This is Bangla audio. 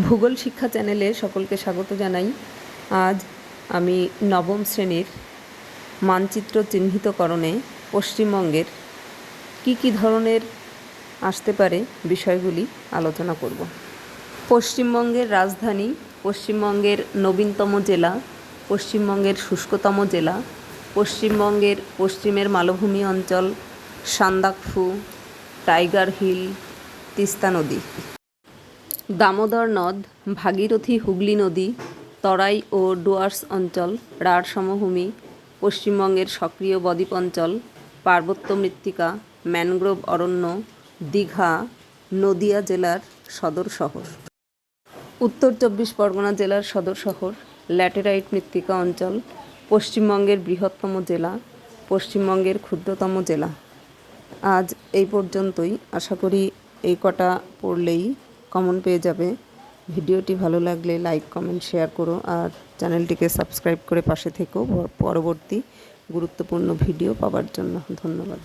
ভূগোল শিক্ষা চ্যানেলে সকলকে স্বাগত জানাই। আজ আমি নবম শ্রেণির মানচিত্র চিহ্নিতকরণে পশ্চিমবঙ্গের কি কি ধরনের আসতে পারে বিষয়গুলি আলোচনা করব। পশ্চিমবঙ্গের রাজধানী, পশ্চিমবঙ্গের নবীনতম জেলা, পশ্চিমবঙ্গের শুষ্কতম জেলা, পশ্চিমবঙ্গের পশ্চিমের মালভূমি অঞ্চল, সান্দাকফু, টাইগার হিল, তিস্তা নদী। দামোদর নদ, ভাগীরথী হুগলি নদী, তরাই ও ডুয়ার্স অঞ্চল, রাঢ় সমভূমি, পশ্চিমবঙ্গের সক্রিয় বদ্বীপ অঞ্চল, পার্বত্য মৃত্তিকা, ম্যানগ্রোভ অরণ্য, দীঘা, নদিয়া জেলার সদর শহর। উত্তর চব্বিশ পরগনা জেলার সদর শহর, ল্যাটেরাইট মৃত্তিকা অঞ্চল, পশ্চিমবঙ্গের বৃহত্তম জেলা, পশ্চিমবঙ্গের ক্ষুদ্রতম জেলা। আজ এই পর্যন্তই। আশা করি এই কটা পড়লেই কমন পেয়ে যাবে। ভিডিওটি ভালো লাগলে লাইক কমেন্ট শেয়ার করো আর চ্যানেলটিকে সাবস্ক্রাইব করে পাশে থেকো। পরবর্তী গুরুত্বপূর্ণ ভিডিও পাওয়ার জন্য ধন্যবাদ।